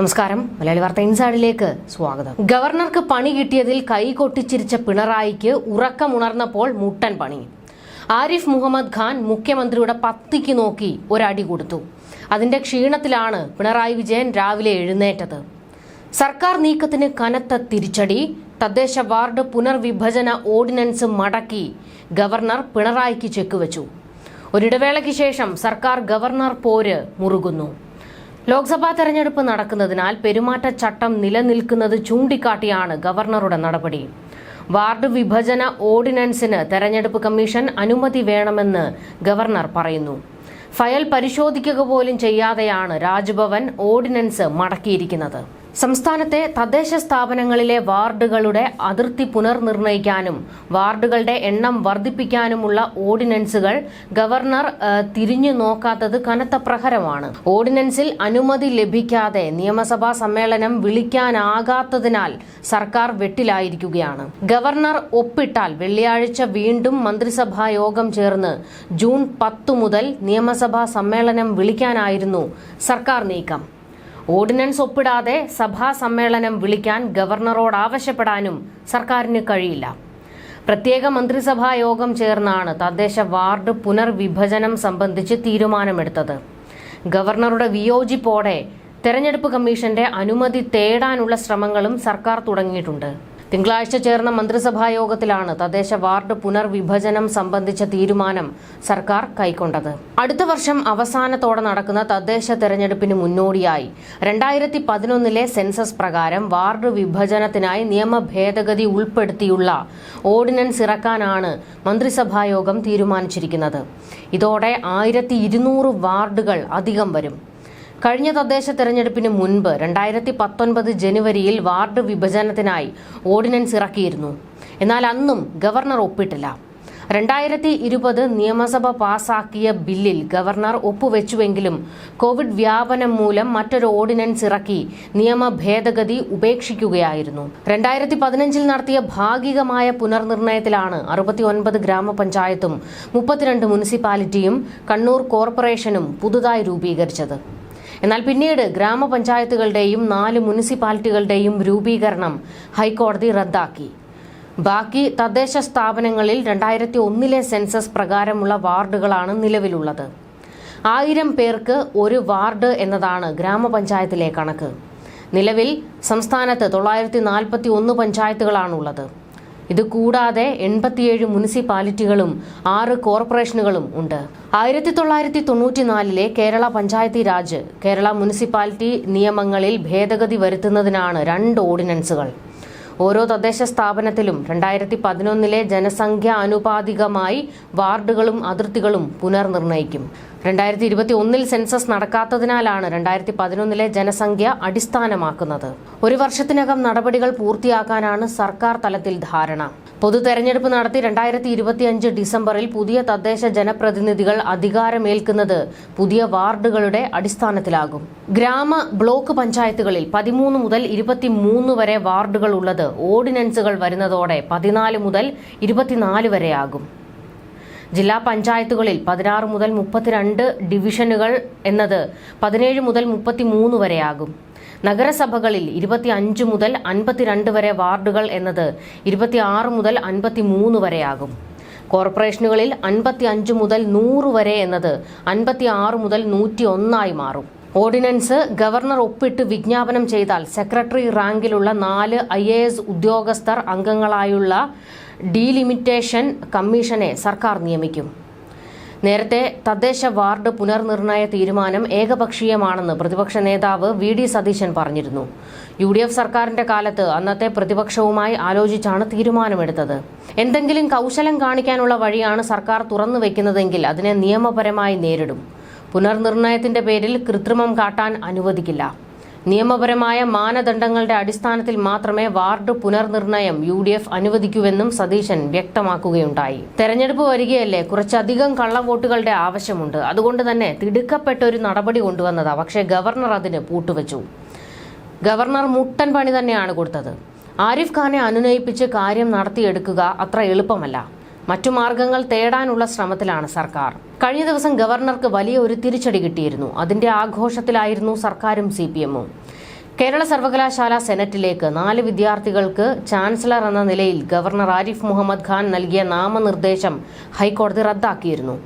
നമസ്കാരം. മലയാളി വാർത്ത ഇൻസൈഡിലേക്ക് സ്വാഗതം. ഗവർണർക്ക് പണി കിട്ടിയതിൽ കൈ കൊട്ടിച്ചിരിച്ച പിണറായിക്ക് ഉറക്കമുണർന്നപ്പോൾ മുട്ടൻ പണി. ആരിഫ് മുഹമ്മദ് ഖാൻ മുഖ്യമന്ത്രിയുടെ പത്തിക്ക് നോക്കി ഒരടി കൊടുത്തു. അതിന്റെ ക്ഷീണത്തിലാണ് പിണറായി വിജയൻ രാവിലെ എഴുന്നേറ്റത്. സർക്കാർ നീക്കത്തിന് കനത്ത തിരിച്ചടി തദ്ദേശ വാർഡ് പുനർവിഭജന ഓർഡിനൻസ് മടക്കി ഗവർണർ പിണറായിക്ക് ചെക്ക് വെച്ചു. ഒരിടവേളയ്ക്ക് ശേഷം സർക്കാർ ഗവർണർ പോര് മുറുകുന്നു. ലോക്സഭാ തെരഞ്ഞെടുപ്പ് നടക്കുന്നതിനാൽ പെരുമാറ്റച്ചട്ടം നിലനിൽക്കുന്നത് ചൂണ്ടിക്കാട്ടിയാണ് ഗവർണറുടെ നടപടി. വാർഡ് വിഭജന ഓർഡിനൻസിന് തെരഞ്ഞെടുപ്പ് കമ്മീഷൻ അനുമതി വേണമെന്ന് ഗവർണർ പറയുന്നു. ഫയൽ പരിശോധിക്കുക പോലും ചെയ്യാതെയാണ് രാജ്ഭവൻ ഓർഡിനൻസ് മടക്കിയിരിക്കുന്നത്. സംസ്ഥാനത്തെ തദ്ദേശ സ്ഥാപനങ്ങളിലെ വാർഡുകളുടെ അതിർത്തി പുനർനിർണയിക്കാനും വാർഡുകളുടെ എണ്ണം വർദ്ധിപ്പിക്കാനുമുള്ള ഓർഡിനൻസുകൾ ഗവർണർ തിരിഞ്ഞു നോക്കാത്തത് കനത്ത പ്രഹരമാണ്. ഓർഡിനൻസിൽ അനുമതി ലഭിക്കാതെ നിയമസഭാ സമ്മേളനം വിളിക്കാനാകാത്തതിനാൽ സർക്കാർ വെട്ടിലായിരിക്കുകയാണ്. ഗവർണർ ഒപ്പിട്ടാൽ വെള്ളിയാഴ്ച വീണ്ടും മന്ത്രിസഭാ യോഗം ചേർന്ന് ജൂൺ പത്തു മുതൽ നിയമസഭാ സമ്മേളനം വിളിക്കാനായിരുന്നു സർക്കാർ നീക്കം. ഓർഡിനൻസ് ഒപ്പിടാതെ സഭാ സമ്മേളനം വിളിക്കാൻ ഗവർണറോട് ആവശ്യപ്പെടാനും സർക്കാരിന് കഴിയില്ല. പ്രത്യേക മന്ത്രിസഭാ യോഗം ചേർന്നാണ് തദ്ദേശ വാർഡ് പുനർവിഭജനം സംബന്ധിച്ച് തീരുമാനമെടുത്തത്. ഗവർണറുടെ വിയോജിപ്പോടെ തെരഞ്ഞെടുപ്പ് കമ്മീഷന്റെ അനുമതി തേടാനുള്ള ശ്രമങ്ങളും സർക്കാർ തുടങ്ങിയിട്ടുണ്ട്. തിങ്കളാഴ്ച ചേർന്ന മന്ത്രിസഭാ യോഗത്തിലാണ് തദ്ദേശ വാർഡ് പുനർവിഭജനം സംബന്ധിച്ച തീരുമാനം സർക്കാർ കൈക്കൊണ്ടത്. അടുത്ത വർഷം അവസാനത്തോടെ നടക്കുന്ന തദ്ദേശ തെരഞ്ഞെടുപ്പിന് മുന്നോടിയായി. രണ്ടായിരത്തി പതിനൊന്നിലെ സെൻസസ് പ്രകാരം വാർഡ് വിഭജനത്തിനായി നിയമ ഭേദഗതി ഉൾപ്പെടുത്തിയുള്ള ഓർഡിനൻസ് ഇറക്കാനാണ് മന്ത്രിസഭാ യോഗം തീരുമാനിച്ചിരിക്കുന്നത്. ഇതോടെ ആയിരത്തി വാർഡുകൾ അധികം വരും. കഴിഞ്ഞ തദ്ദേശ തെരഞ്ഞെടുപ്പിന് മുൻപ് രണ്ടായിരത്തി പത്തൊൻപത് ജനുവരിയിൽ വാർഡ് വിഭജനത്തിനായി ഓർഡിനൻസ് ഇറക്കിയിരുന്നു. എന്നാൽ അന്നും ഗവർണർ ഒപ്പിട്ടില്ല. രണ്ടായിരത്തി ഇരുപത് നിയമസഭ പാസാക്കിയ ബില്ലിൽ ഗവർണർ ഒപ്പുവെച്ചുവെങ്കിലും കോവിഡ് വ്യാപനം മൂലം മറ്റൊരു ഓർഡിനൻസ് ഇറക്കി നിയമ ഭേദഗതി ഉപേക്ഷിക്കുകയായിരുന്നു. രണ്ടായിരത്തി പതിനഞ്ചിൽ നടത്തിയ ഭാഗികമായ പുനർനിർണയത്തിലാണ് അറുപത്തി ഒൻപത് ഗ്രാമപഞ്ചായത്തും മുപ്പത്തിരണ്ട് മുനിസിപ്പാലിറ്റിയും കണ്ണൂർ കോർപ്പറേഷനും പുതുതായി രൂപീകരിച്ചത്. എന്നാൽ പിന്നീട് ഗ്രാമപഞ്ചായത്തുകളുടെയും നാല് മുനിസിപ്പാലിറ്റികളുടെയും രൂപീകരണം ഹൈക്കോടതി റദ്ദാക്കി. ബാക്കി തദ്ദേശ സ്ഥാപനങ്ങളിൽ രണ്ടായിരത്തി ഒന്നിലെ സെൻസസ് പ്രകാരമുള്ള വാർഡുകളാണ് നിലവിലുള്ളത്. ആയിരം പേർക്ക് ഒരു വാർഡ് എന്നതാണ് ഗ്രാമപഞ്ചായത്തിലെ കണക്ക്. നിലവിൽ സംസ്ഥാനത്ത് തൊള്ളായിരത്തി നാൽപ്പത്തി ഒന്ന് പഞ്ചായത്തുകളാണുള്ളത്. ഇത് കൂടാതെ എൺപത്തിയേഴ് മുനിസിപ്പാലിറ്റികളും ആറ് കോർപ്പറേഷനുകളും ഉണ്ട്. ആയിരത്തി തൊള്ളായിരത്തി തൊണ്ണൂറ്റിനാലിലെ കേരള പഞ്ചായത്തി രാജ് കേരള മുനിസിപ്പാലിറ്റി നിയമങ്ങളിൽ ഭേദഗതി വരുത്തുന്നതിനാണ് രണ്ട് ഓർഡിനൻസുകൾ. ഓരോ തദ്ദേശ സ്ഥാപനത്തിലും രണ്ടായിരത്തി പതിനൊന്നിലെ ജനസംഖ്യ അനുപാതികമായി വാർഡുകളും അതിർത്തികളും പുനർനിർണയിക്കും രണ്ടായിരത്തി ഇരുപത്തി ഒന്നിൽ സെൻസസ് നടക്കാത്തതിനാലാണ് രണ്ടായിരത്തി പതിനൊന്നിലെ ജനസംഖ്യ അടിസ്ഥാനമാക്കുന്നത്. ഒരു വർഷത്തിനകം നടപടികൾ പൂർത്തിയാക്കാനാണ് സർക്കാർ തലത്തിൽ ധാരണ. പൊതു തെരഞ്ഞെടുപ്പ് നടത്തി രണ്ടായിരത്തി ഇരുപത്തിയഞ്ച് ഡിസംബറിൽ പുതിയ തദ്ദേശ ജനപ്രതിനിധികൾ അധികാരമേൽക്കുന്നത് പുതിയ വാർഡുകളുടെ അടിസ്ഥാനത്തിലാകും. ഗ്രാമ ബ്ലോക്ക് പഞ്ചായത്തുകളിൽ പതിമൂന്ന് മുതൽ ഇരുപത്തിമൂന്ന് വരെ വാർഡുകൾ ഉള്ളത് ഓർഡിനൻസുകൾ വരുന്നതോടെ പതിനാല് മുതൽ ഇരുപത്തിനാല് വരെയാകും ജില്ലാ പഞ്ചായത്തുകളിൽ പതിനാറ് മുതൽ മുപ്പത്തിരണ്ട് ഡിവിഷനുകൾ എന്നത് പതിനേഴ് മുതൽ മുപ്പത്തിമൂന്ന് വരെയാകും നഗരസഭകളിൽ ഇരുപത്തി അഞ്ച് മുതൽ അൻപത്തിരണ്ട് വരെ വാർഡുകൾ എന്നത് ഇരുപത്തിയാറ് മുതൽ അൻപത്തിമൂന്ന് വരെയാകും. കോർപ്പറേഷനുകളിൽ അൻപത്തി അഞ്ച് മുതൽ നൂറ് വരെ എന്നത് അൻപത്തി ആറ് മുതൽ നൂറ്റി ഒന്നായി മാറും. ഓർഡിനൻസ് ഗവർണർ ഒപ്പിട്ട് വിജ്ഞാപനം ചെയ്താൽ സെക്രട്ടറി റാങ്കിലുള്ള നാല് ഐ എ എസ് ഉദ്യോഗസ്ഥർ അംഗങ്ങളായുള്ള ഡീലിമിറ്റേഷൻ കമ്മീഷനെ സർക്കാർ നിയമിക്കും. നേരത്തെ തദ്ദേശ വാർഡ് പുനർനിർണയ തീരുമാനം ഏകപക്ഷീയമാണെന്ന് പ്രതിപക്ഷ നേതാവ് വി ഡി സതീശൻ പറഞ്ഞിരുന്നു. യു ഡി എഫ് സർക്കാരിന്റെ കാലത്ത് അന്നത്തെ പ്രതിപക്ഷവുമായി ആലോചിച്ചാണ് തീരുമാനമെടുത്തത്. എന്തെങ്കിലും കൗശലം കാണിക്കാനുള്ള വഴിയാണ് സർക്കാർ തുറന്നു വെക്കുന്നതെങ്കിൽ അതിനെ നിയമപരമായി നേരിടും. പുനർനിർണയത്തിന്റെ പേരിൽ കൃത്രിമം കാട്ടാൻ അനുവദിക്കില്ല. നിയമപരമായ മാനദണ്ഡങ്ങളുടെ അടിസ്ഥാനത്തിൽ മാത്രമേ വാർഡ് പുനർനിർണയം യു ഡി എഫ് അനുവദിക്കൂവെന്നും സതീശൻ വ്യക്തമാക്കുകയുണ്ടായി. തെരഞ്ഞെടുപ്പ് വരികയല്ലേ? കുറച്ചധികം കള്ളവോട്ടുകളുടെ ആവശ്യമുണ്ട്. അതുകൊണ്ട് തന്നെ തിടുക്കപ്പെട്ട ഒരു നടപടി കൊണ്ടുവന്നതാ. പക്ഷേ ഗവർണർ അതിന് പൂട്ടുവച്ചു. ഗവർണർ മുട്ടൻ പണി തന്നെയാണ് കൊടുത്തത്. ആരിഫ് ഖാനെ അനുനയിപ്പിച്ച് കാര്യം നടത്തിയെടുക്കുക അത്ര എളുപ്പമല്ല. മറ്റു മാർഗങ്ങൾ തേടാനുള്ള ശ്രമത്തിലാണ് സർക്കാർ. കഴിഞ്ഞ ദിവസം ഗവർണർക്ക് വലിയ ഒരു തിരിച്ചടി കിട്ടിയിരുന്നു. അതിന്റെ ആഘോഷത്തിലായിരുന്നു സർക്കാരും സി പി എമ്മും. കേരള സർവകലാശാല സെനറ്റിലേക്ക് നാല് വിദ്യാർത്ഥികൾക്ക് ചാൻസലർ എന്ന നിലയിൽ ഗവർണർ ആരിഫ് മുഹമ്മദ് ഖാൻ നൽകിയ നാമനിർദ്ദേശം ഹൈക്കോടതി റദ്ദാക്കിയിരുന്നു.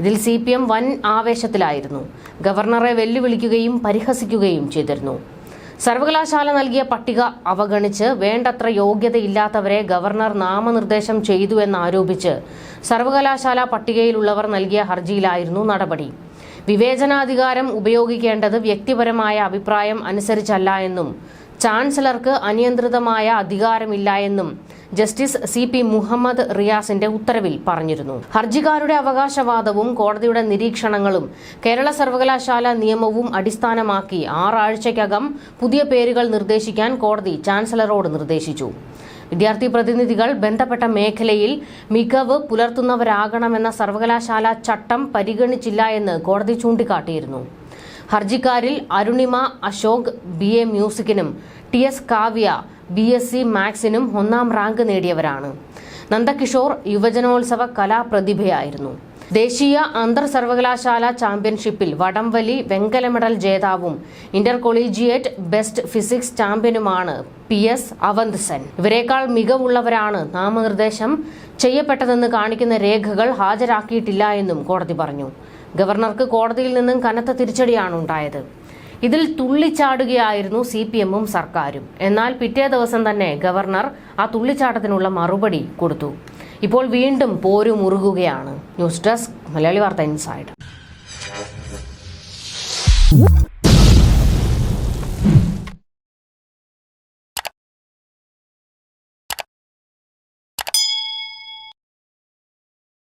ഇതിൽ സി പി എം വൻ ആവേശത്തിലായിരുന്നു. ഗവർണറെ വെല്ലുവിളിക്കുകയും പരിഹസിക്കുകയും ചെയ്തിരുന്നു. സർവകലാശാല നൽകിയ പട്ടിക അവഗണിച്ച് വേണ്ടത്ര യോഗ്യതയില്ലാത്തവരെ ഗവർണർ നാമനിർദ്ദേശം ചെയ്തു എന്നാരോപിച്ച് സർവകലാശാല പട്ടികയിലുള്ളവർ നൽകിയ ഹർജിയിലായിരുന്നു നടപടി. വിവേചനാധികാരം ഉപയോഗിക്കേണ്ടത് വ്യക്തിപരമായ അഭിപ്രായം അനുസരിച്ചല്ല എന്നും ചാൻസലർക്ക് അനിയന്ത്രിതമായ അധികാരമില്ല എന്നും ജസ്റ്റിസ് സി പി മുഹമ്മദ് റിയാസിന്റെ ഉത്തരവിൽ പറഞ്ഞിരുന്നു. ഹർജിക്കാരുടെ അവകാശവാദവും കോടതിയുടെ നിരീക്ഷണങ്ങളും കേരള സർവകലാശാല നിയമവും അടിസ്ഥാനമാക്കി ആറാഴ്ചയ്ക്കകം പുതിയ പേരുകൾ നിർദ്ദേശിക്കാൻ കോടതി ചാൻസലറോട് നിർദ്ദേശിച്ചു. വിദ്യാർത്ഥി പ്രതിനിധികൾ ബന്ധപ്പെട്ട മേഖലയിൽ മികവ് പുലർത്തുന്നവരാകണമെന്ന സർവകലാശാല ചട്ടം പരിഗണിച്ചില്ല എന്ന് കോടതി ചൂണ്ടിക്കാട്ടിയിരുന്നു. ഹർജിക്കാരിൽ Arunima Ashok B A മ്യൂസിക്കിനും T S Kavya B S C മാത്സിനും ഒന്നാം റാങ്ക് നേടിയവരാണ്. നന്ദകിഷോർ യുവജനോത്സവ കലാപ്രതിഭയായിരുന്നു. ദേശീയ അന്തർ സർവകലാശാല ചാമ്പ്യൻഷിപ്പിൽ വടംവലി വെങ്കല മെഡൽ ജേതാവും ഇന്റർ കൊളീജിയേറ്റ് ബെസ്റ്റ് ഫിസിക്സ് ചാമ്പ്യനുമാണ് പി എസ് അവന്ത്സൻ. ഇവരെക്കാൾ മികവുള്ളവരാണ് നാമനിർദ്ദേശം ചെയ്യപ്പെട്ടതെന്ന് കാണിക്കുന്ന രേഖകൾ ഹാജരാക്കിയിട്ടില്ല എന്നും കോടതി പറഞ്ഞു. ഗവർണർക്ക് കോടതിയിൽ നിന്നും കനത്ത തിരിച്ചടിയാണ് ഉണ്ടായത്. ഇതിൽ തുള്ളിച്ചാടുകയായിരുന്നു സി പി എമ്മും സർക്കാരും. എന്നാൽ പിറ്റേ ദിവസം തന്നെ ഗവർണർ ആ തുള്ളിച്ചാട്ടത്തിനുള്ള മറുപടി കൊടുത്തു. ഇപ്പോൾ വീണ്ടും പോരു മുറുകുകയാണ്. ന്യൂസ് ഡെസ്ക് മലയാളി വാർത്ത ഇൻസൈഡ്.